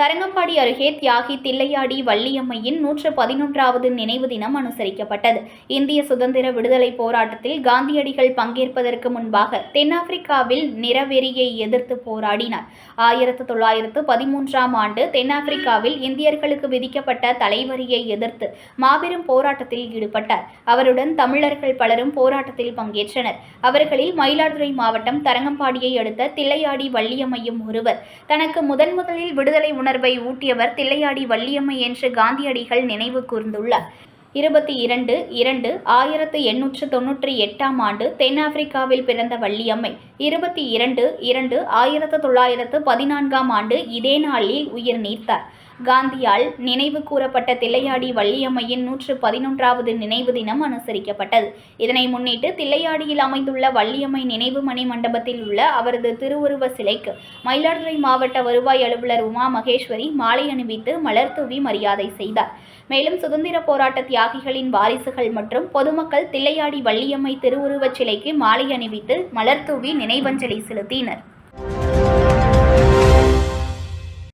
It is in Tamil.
தரங்கம்பாடி அருகே தியாகி தில்லையாடி வள்ளியம்மையின் நூற்று பதினொன்றாவது நினைவு தினம் அனுசரிக்கப்பட்டது. இந்திய சுதந்திர விடுதலை போராட்டத்தில் காந்தியடிகள் பங்கேற்பதற்கு முன்பாக தென்னாப்பிரிக்காவில் நிறவெறியை எதிர்த்து போராடினார். ஆயிரத்து தொள்ளாயிரத்து பதிமூன்றாம் ஆண்டு தென்னாப்பிரிக்காவில் இந்தியர்களுக்கு விதிக்கப்பட்ட தலைவரியை எதிர்த்து மாபெரும் போராட்டத்தில் ஈடுபட்டார். அவருடன் தமிழர்கள் பலரும் போராட்டத்தில் பங்கேற்றனர். அவர்களில் மயிலாடுதுறை மாவட்டம் தரங்கம்பாடியை அடுத்த தில்லையாடி வள்ளியம்மையும் ஒருவர். தனக்கு முதன் முதலில் விடுதலை உணர்வை ஊட்டியவர் தில்லையாடி வள்ளியம்மை என்று காந்தியடிகள் நினைவு கூர்ந்துள்ளார். இருபத்தி இரண்டு இரண்டு ஆயிரத்து எண்ணூற்று தொன்னூற்றி எட்டாம் ஆண்டு தென்னாப்பிரிக்காவில் பிறந்த வள்ளியம்மை. இருபத்தி இரண்டு இரண்டு ஆயிரத்து தொள்ளாயிரத்து பதினான்காம் ஆண்டு இதே நாளில் உயிர் நீத்தார். காந்தியால் நினைவு கூறப்பட்ட தில்லையாடி வள்ளியம்மையின் நூற்று பதினொன்றாவது நினைவு தினம் அனுசரிக்கப்பட்டது. இதனை முன்னிட்டு தில்லையாடியில் அமைந்துள்ள வள்ளியம்மை நினைவு மணி மண்டபத்தில் உள்ள அவரது திருவுருவ சிலைக்கு மயிலாடுதுறை மாவட்ட வருவாய் அலுவலர் உமா மகேஸ்வரி மாலை அணிவித்து மலர் தூவி மரியாதை செய்தார். மேலும் சுதந்திர போராட்ட தியாகிகளின் வாரிசுகள் மற்றும் பொதுமக்கள் தில்லையாடி வள்ளியம்மை திருவுருவச் சிலைக்கு மாலை அணிவித்து மலர் தூவி நினைவஞ்சலி செலுத்தினர்.